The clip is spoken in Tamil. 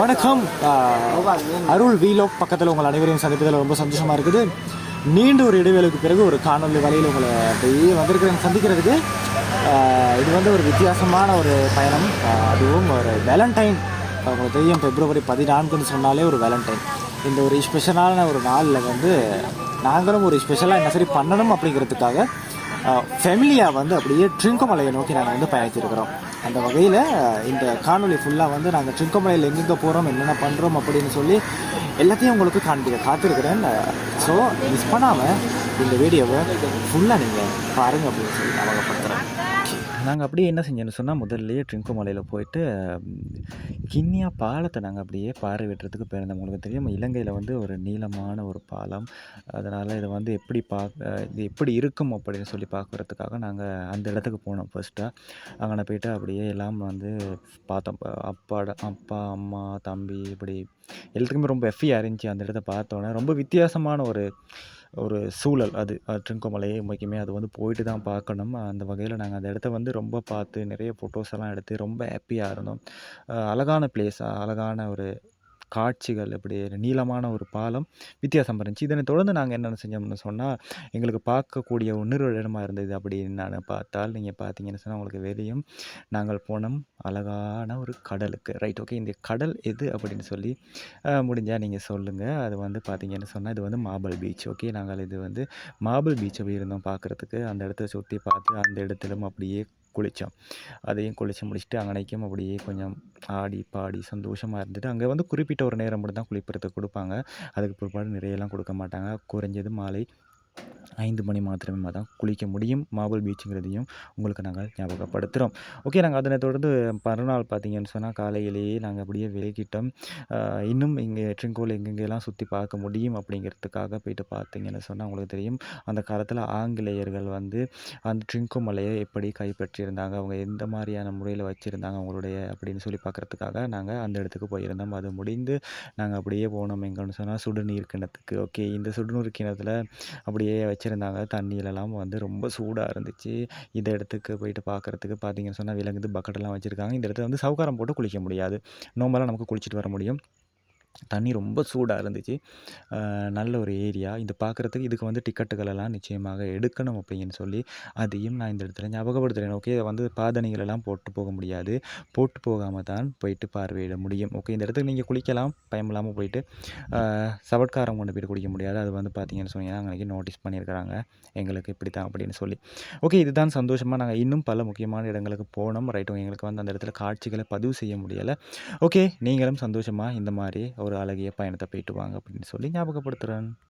வணக்கம். அருள் வீலோக் பக்கத்தில் உங்கள் அனைவரையும் சந்திப்பதில் ரொம்ப சந்தோஷமாக இருக்குது. நீண்ட ஒரு இடைவேளைக்கு பிறகு ஒரு காணொலி வழியில் உங்களை அப்படியே வந்திருக்கிறேன் சந்திக்கிறதுக்கு. இது வந்து ஒரு வித்தியாசமான ஒரு பயணம். அதுவும் ஒரு வேலண்டைன் உங்களுக்கு தெரியும் பிப்ரவரி பதினான்குன்னு சொன்னாலே ஒரு வேலண்டைன் இந்த ஒரு ஸ்பெஷலான ஒரு நாளில் வந்து நாங்களும் ஒரு ஸ்பெஷலாக என்ன சரி பண்ணணும் அப்படிங்கிறதுக்காக ஃபெமிலியாக வந்து அப்படியே ட்ரிங்கோமலையை நோக்கி நாங்கள் வந்து பயணித்திருக்கிறோம். அந்த வகையில் இந்த காணொளி ஃபுல்லாக வந்து நாங்கள் ட்ரிங்கோமலையில் எங்கெங்கே போகிறோம் என்னென்ன பண்ணுறோம் அப்படின்னு சொல்லி எல்லாத்தையும் உங்களுக்கு காண்பிக்க காத்திருக்கிறேன். ஸோ மிஸ் பண்ணாமல் இந்த வீடியோவை ஃபுல்லாக நீங்கள் பாருங்கள் அப்படின்னு சொல்லி ஞாபகப்படுத்துகிறேன் நாங்கள் அப்படியே என்ன செஞ்சோன்னு சொன்னால் முதல்லயே ட்ரிங்கோமலையில் போயிட்டு கிண்ணியா பாலத்தை நாங்கள் அப்படியே பார்வையிடுறதுக்கு போயிருந்தோம். உங்களுக்கு தெரியும் இலங்கையில் வந்து ஒரு நீளமான ஒரு பாலம். அதனால் இதை வந்து எப்படி பார்க்க இது எப்படி இருக்கும் அப்படின்னு சொல்லி பார்க்குறதுக்காக நாங்கள் அந்த இடத்துக்கு போனோம் ஃபர்ஸ்ட்டாக அங்கே போயிட்டு அப்படியே எல்லாம் வந்து பார்த்தோம். அப்பாட அப்பா அம்மா தம்பி இப்படி எல்லாத்துக்குமே ரொம்ப எஃபியாக இருந்துச்சு அந்த இடத்த பார்த்தோன்னே ரொம்ப வித்தியாசமான ஒரு ஒரு சூழல் அது. அது ட்ரிங்கோமலையை முக்கியமே அது வந்து போயிட்டு தான் பார்க்கணும். அந்த வகையில் நாங்கள் அந்த இடத்த வந்து ரொம்ப பார்த்து நிறைய ஃபோட்டோஸ் எல்லாம் எடுத்து ரொம்ப ஹாப்பியாக இருந்தோம். அழகான பிளேஸ் அழகான ஒரு காட்சிகள் இப்படி நீளமான ஒரு பாலம் வித்தியாசம் இருந்துச்சு. இதனை தொடர்ந்து நாங்கள் என்னென்ன செஞ்சோம்னு சொன்னால் எங்களுக்கு பார்க்கக்கூடிய இன்னொரு இடமா இருந்தது அப்படின்னு நான் பார்த்தால் நீங்கள் பார்த்தீங்கன்னு சொன்னால் உங்களுக்கு வெளியும் நாங்கள் போனோம். அழகான ஒரு கடலுக்கு. ரைட் ஓகே இந்த கடல் எது அப்படின்னு சொல்லி முடிஞ்சால் நீங்கள் சொல்லுங்கள் அது வந்து பார்த்தீங்கன்னு சொன்னால் இது வந்து மார்பிள் பீச் ஓகே நாங்கள் இது வந்து மார்பிள் பீச்சை போயிருந்தோம் பார்க்குறதுக்கு. அந்த இடத்த சுற்றி பார்த்து அந்த இடத்துலும் அப்படியே குளித்தோம் அதையும் குளித்து முடிச்சுட்டு அங்கனைக்கும் அப்படியே கொஞ்சம் ஆடி பாடி சந்தோஷமாக இருந்துட்டு அங்கே வந்து குறிப்பிட்ட ஒரு நேரம் மட்டும் தான் குளிப்பறதுக்கு கொடுப்பாங்க. அதுக்கு பிற்பாடு நிறையெல்லாம் கொடுக்க மாட்டாங்க. குறைஞ்சது மாலை ஐந்து மணி மாத்திரமே தான் குளிக்க முடியும். மார்பிள் பீச்சுங்கிறதையும் உங்களுக்கு நாங்கள் ஞாபகப்படுத்துகிறோம் ஓகே நாங்கள் அதனை தொடர்ந்து மறுநாள் பார்த்தீங்கன்னு சொன்னால் காலையிலேயே நாங்கள் அப்படியே விலகிட்டோம். இன்னும் இங்கே ட்ரிங்கோல் எங்கெங்கெல்லாம் சுற்றி பார்க்க முடியும் அப்படிங்கிறதுக்காக போயிட்டு பார்த்தீங்கன்னு சொன்னால் உங்களுக்கு தெரியும். அந்த காலத்தில் ஆங்கிலேயர்கள் வந்து அந்த ட்ரிங்கோ மலையை எப்படி கைப்பற்றியிருந்தாங்க அவங்க எந்த மாதிரியான முறையில் வச்சுருந்தாங்க அவங்களுடைய அப்படின்னு சொல்லி பார்க்குறதுக்காக நாங்கள் அந்த இடத்துக்கு போயிருந்தோம். அது முடிந்து நாங்கள் அப்படியே போனோம் எங்கன்னு சொன்னால் சுடுநீர் கிணத்துக்கு. ஓகே இந்த சுடுநீர் கிணத்துல அப்படியே வச்சு வச்சுருந்தாங்க. தண்ணியிலலாம் வந்து ரொம்ப சூடாக இருந்துச்சு. இந்த இடத்துக்கு போயிட்டு பார்க்குறதுக்கு பார்த்தீங்கன்னு சொன்னால் விலங்குது பக்கெட்டெல்லாம் வச்சுருக்காங்க. இந்த இடத்துல வந்து சவுக்காரம் போட்டு குளிக்க முடியாது. நோம்பெல்லாம் நமக்கு குளிச்சுட்டு வர முடியும். தண்ணி ரொம்ப சூடாக இருந்துச்சு. நல்ல ஒரு ஏரியா. இது பார்க்குறதுக்கு இதுக்கு வந்து டிக்கெட்டுகளெல்லாம் நிச்சயமாக எடுக்கணும் அப்படின்னு சொல்லி அதையும் நான் இந்த இடத்துல ஞாபகப்படுத்துகிறேன் ஓகே வந்து பாதணிகளெல்லாம் போட்டு போக முடியாது. போட்டு போகாமல் தான் போயிட்டு பார்வையிட முடியும். ஓகே இந்த இடத்துக்கு நீங்கள் குளிக்கலாம். பயம் இல்லாமல் போயிட்டு சவட்காரம் கொண்டு போயிட்டு குளிக்க முடியாது. அது வந்து பார்த்தீங்கன்னு சொன்னீங்கன்னா அன்றைக்கி நோட்டீஸ் பண்ணியிருக்கிறாங்க. எங்களுக்கு இப்படி தான் அப்படின்னு சொல்லி. ஓகே இதுதான் சந்தோஷமாக நாங்கள் இன்னும் பல முக்கியமான இடங்களுக்கு போனோம். ரைட்டும் எங்களுக்கு வந்து அந்த இடத்துல காட்சிகளை பதிவு செய்ய முடியலை. ஓகே நீங்களும் சந்தோஷமாக இந்த மாதிரி ஒரு அழகிய பயணத்தை போயிட்டு வாங்க அப்படின்னு சொல்லி ஞாபகப்படுத்துகிறேன்